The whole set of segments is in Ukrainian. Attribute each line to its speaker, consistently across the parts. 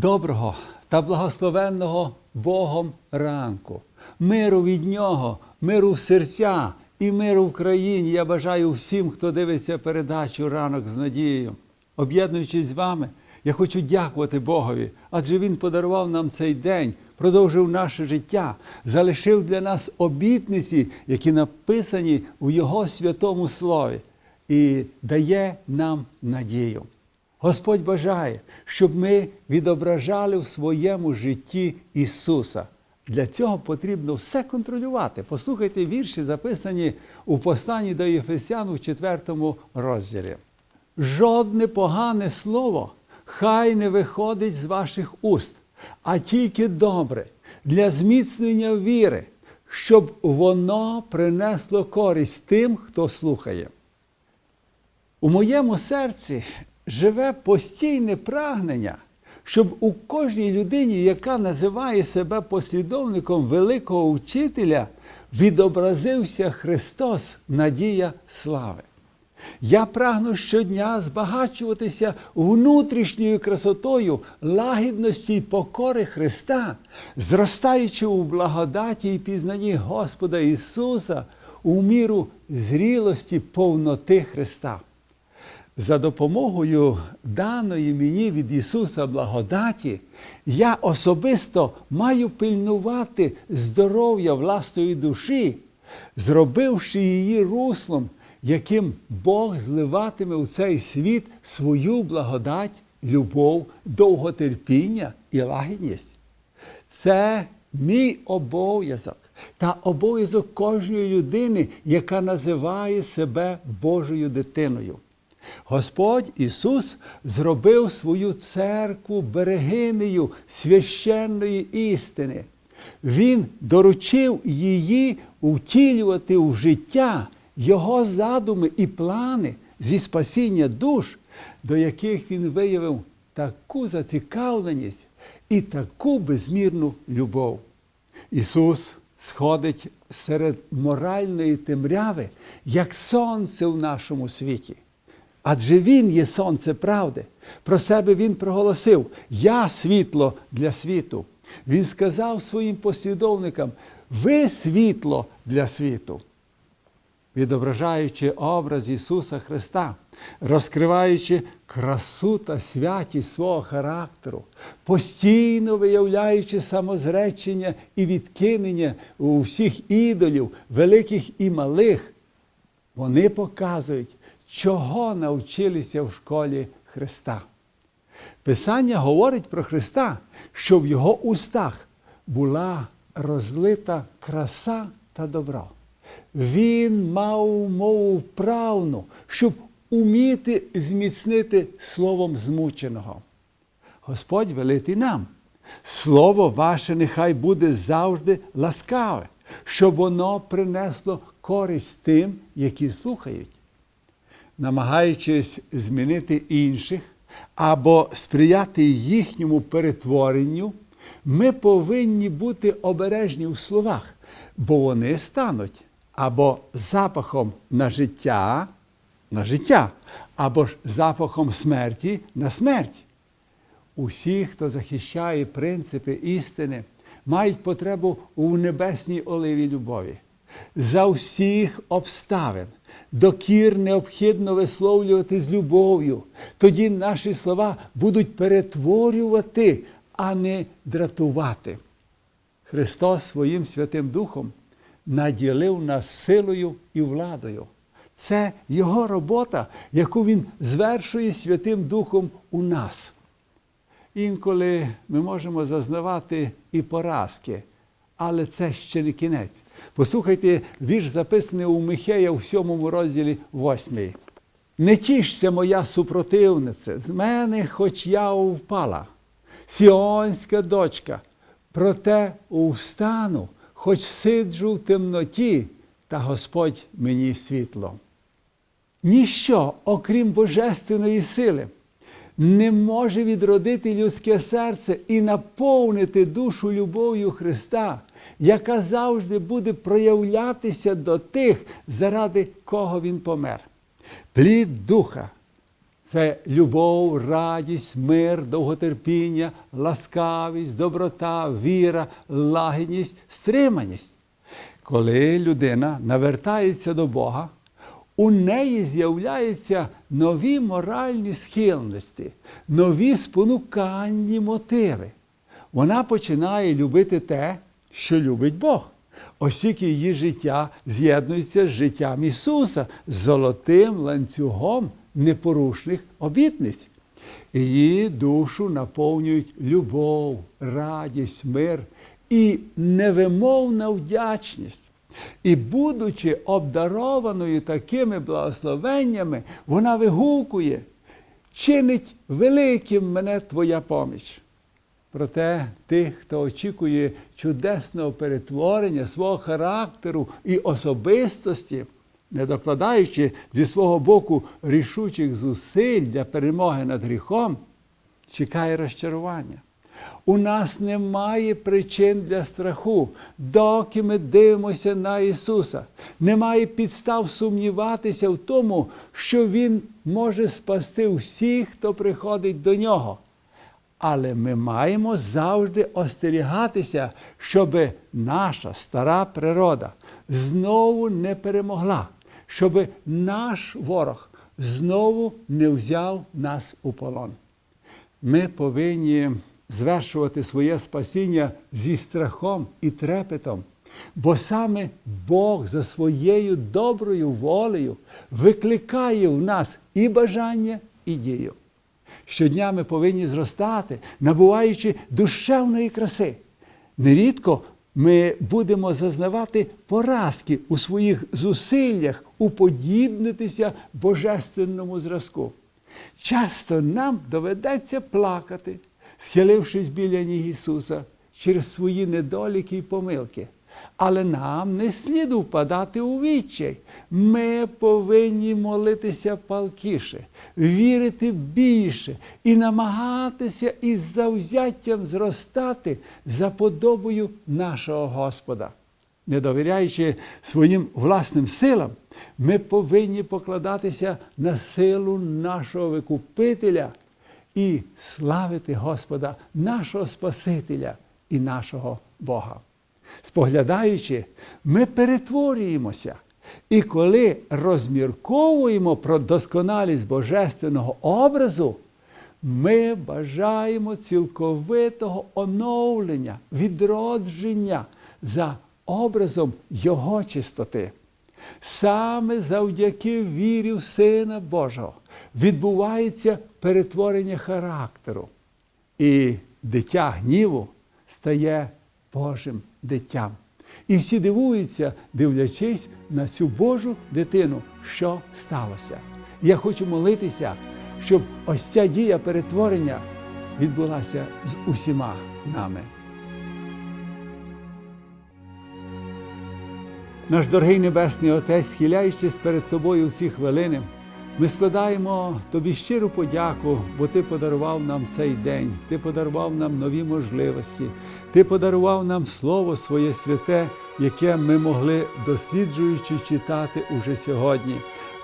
Speaker 1: Доброго та благословенного Богом ранку, миру від Нього, миру в серця і миру в країні. Я бажаю всім, хто дивиться передачу ранок з надією. Об'єднуючись з вами, я хочу дякувати Богові, адже Він подарував нам цей день, продовжив наше життя, залишив для нас обітниці, які написані у Його святому Слові, і дає нам надію. Господь бажає, щоб ми відображали в своєму житті Ісуса. Для цього потрібно все контролювати. Послухайте вірші, записані у посланні до Єфесян у 4 розділі. Жодне погане слово хай не виходить з ваших уст, а тільки добре для зміцнення віри, щоб воно принесло користь тим, хто слухає. У моєму серці живе постійне прагнення, щоб у кожній людині, яка називає себе послідовником великого вчителя, відобразився Христос, надія слави. Я прагну щодня збагачуватися внутрішньою красотою лагідності й покори Христа, зростаючи у благодаті і пізнанні Господа Ісуса у міру зрілості повноти Христа. За допомогою даної мені від Ісуса благодаті, я особисто маю пильнувати здоров'я власної душі, зробивши її руслом, яким Бог зливатиме у цей світ свою благодать, любов, довготерпіння і лагідність. Це мій обов'язок та обов'язок кожної людини, яка називає себе Божою дитиною. Господь Ісус зробив свою церкву берегинею священної істини. Він доручив її втілювати в життя Його задуми і плани зі спасіння душ, до яких Він виявив таку зацікавленість і таку безмірну любов. Ісус сходить серед моральної темряви, як сонце в нашому світі. Адже Він є сонце правди. Про себе Він проголосив: Я світло для світу. Він сказав своїм послідовникам: ви світло для світу. Відображаючи образ Ісуса Христа, розкриваючи красу та святість свого характеру, постійно виявляючи самозречення і відкинення у всіх ідолів, великих і малих, вони показують, чого навчилися в школі Христа. Писання говорить про Христа, що в Його устах була розлита краса та добро. Він мав мову вправну, щоб уміти зміцнити словом змученого. Господь велить і нам. Слово ваше нехай буде завжди ласкаве, щоб воно принесло користь тим, які слухають намагаючись змінити інших або сприяти їхньому перетворенню, ми повинні бути обережні в словах, бо вони стануть або запахом на життя, на життя, або ж запахом смерті на смерть. Усі, хто захищає принципи істини, мають потребу у небесній оливі любові. За всіх обставин докір необхідно висловлювати з любов'ю. Тоді наші слова будуть перетворювати, а не дратувати. Христос своїм Святим Духом наділив нас силою і владою. Це Його робота, яку Він звершує Святим Духом у нас. Інколи ми можемо зазнавати і поразки, але це ще не кінець. Послухайте вірш записаний у Михея у 7 розділі 8. Не тішся, моя супротивниця, з мене, хоч я впала, сіонська дочка, проте встану, хоч сиджу в темноті, та Господь мені світло. Ніщо, окрім божественної сили, не може відродити людське серце і наповнити душу любов'ю Христа, яка завжди буде проявлятися до тих, заради кого Він помер. Плід духа Це любов, радість, мир, довготерпіння, ласкавість, доброта, віра, лагідність, стриманість. Коли людина навертається до Бога, у неї з'являються нові моральні схильності, нові спонукальні мотиви. Вона починає любити те, що любить Бог, оскільки її життя з'єднується з життям Ісуса, золотим ланцюгом непорушних обітниць. Її душу наповнюють любов, радість, мир і невимовна вдячність. І, будучи обдарованою такими благословеннями, вона вигукує, чинить великим мене Твоя поміч. Проте тих, хто очікує чудесного перетворення свого характеру і особистості, не докладаючи зі свого боку рішучих зусиль для перемоги над гріхом, чекає розчарування. У нас немає причин для страху, доки ми дивимося на Ісуса. Немає підстав сумніватися в тому, що Він може спасти всіх, хто приходить до нього. Але ми маємо завжди остерігатися, щоб наша стара природа знову не перемогла, щоб наш ворог знову не взяв нас у полон. Ми повинні звершувати своє спасіння зі страхом і трепетом, бо саме Бог за своєю доброю волею викликає в нас і бажання, і дію. Щодня ми повинні зростати, набуваючи душевної краси. Нерідко ми будемо зазнавати поразки у своїх зусиллях уподібнитися божественному зразку. Часто нам доведеться плакати, схилившись біля ніг Ісуса через свої недоліки і помилки. Але нам не слід впадати у відчай. Ми повинні молитися палкіше, вірити більше і намагатися із завзяттям зростати за подобою нашого Господа. Не довіряючи своїм власним силам, ми повинні покладатися на силу нашого Викупителя і славити Господа, нашого Спасителя і нашого Бога. Споглядаючи, ми перетворюємося. І коли розмірковуємо про досконалість божественного образу, ми бажаємо цілковитого оновлення, відродження за образом Його чистоти. Саме завдяки вірі в Сина Божого відбувається перетворення характеру. І дитя гніву стає Божим дитям. І всі дивуються, дивлячись на цю Божу дитину, що сталося. Я хочу молитися, щоб ось ця дія перетворення відбулася з усіма нами. Наш дорогий Небесний Отець, схиляючись перед Тобою в хвилини, ми складаємо Тобі щиру подяку, бо Ти подарував нам цей день, Ти подарував нам нові можливості, Ти подарував нам Слово Своє святе, яке ми могли, досліджуючи, читати уже сьогодні.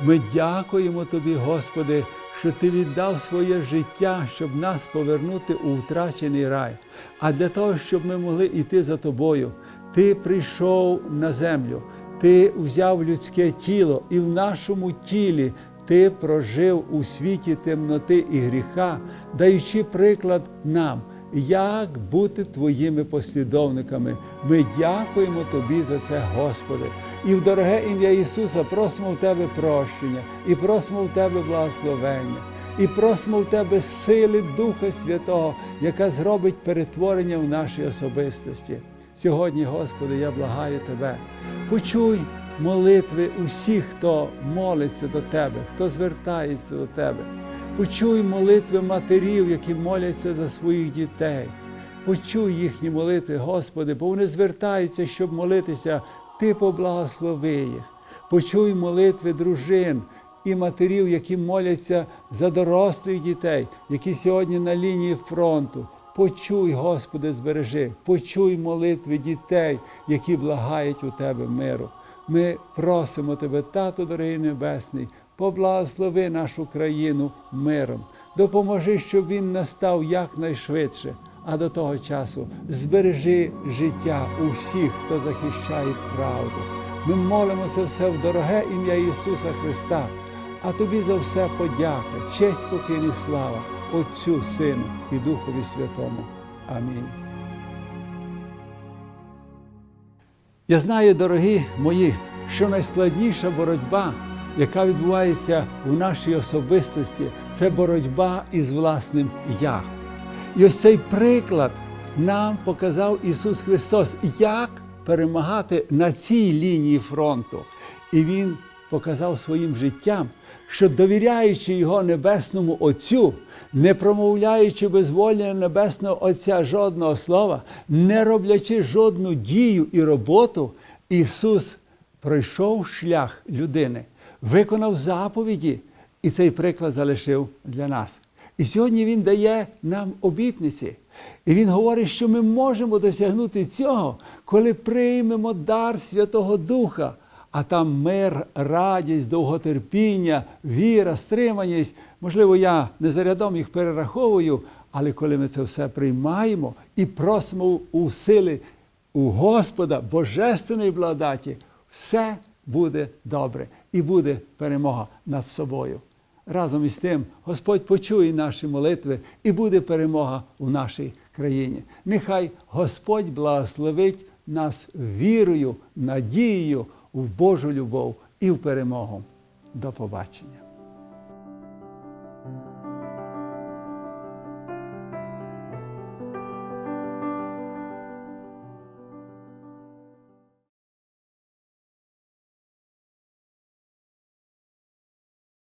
Speaker 1: Ми дякуємо Тобі, Господи, що Ти віддав своє життя, щоб нас повернути у втрачений рай. А для того, щоб ми могли йти за Тобою, Ти прийшов на землю, Ти взяв людське тіло, і в нашому тілі ти прожив у світі темноти і гріха, даючи приклад нам, як бути твоїми послідовниками. Ми дякуємо Тобі за це, Господи. І в дороге ім'я Ісуса просимо в Тебе прощення, і просимо в Тебе благословення, і просимо в Тебе сили Духа Святого, яка зробить перетворення в нашій особистості. Сьогодні, Господи, я благаю Тебе. Почуй молитви усіх, хто молиться до Тебе, хто звертається до Тебе. Почуй молитви матерів, які моляться за своїх дітей. Почуй їхні молитви, Господи, бо вони звертаються, щоб молитися, Ти поблагослови їх. Почуй молитви дружин і матерів, які моляться за дорослих дітей, які сьогодні на лінії фронту. Почуй, Господи, збережи, почуй молитви дітей, які благають у Тебе миру. Ми просимо Тебе, Тато дорогий Небесний, поблагослови нашу країну миром. Допоможи, щоб він настав якнайшвидше. А до того часу збережи життя усіх, хто захищає правду. Ми молимося все в дороге ім'я Ісуса Христа. А тобі за все подяка, честь покій і слава Отцю, Сину і Духові Святому. Амінь. Я знаю, дорогі мої, що найскладніша боротьба, яка відбувається у нашій особистості, це боротьба із власним я. І ось цей приклад нам показав Ісус Христос, як перемагати на цій лінії фронту. І Він показав своїм життям, що довіряючи Його Небесному Отцю, не промовляючи безволення Небесного Отця жодного слова, не роблячи жодну дію і роботу, Ісус пройшов шлях людини, виконав заповіді, і цей приклад залишив для нас. І сьогодні Він дає нам обітниці. І Він говорить, що ми можемо досягнути цього, коли приймемо дар Святого Духа, а там мир, радість, довготерпіння, віра, стриманість. Можливо, я не зарядом їх перераховую, але коли ми це все приймаємо і просимо у сили у Господа Божественної благодаті, все буде добре і буде перемога над собою. Разом із тим Господь почує наші молитви і буде перемога у нашій країні. Нехай Господь благословить нас вірою, надією в Божу любов і в перемогу. До побачення.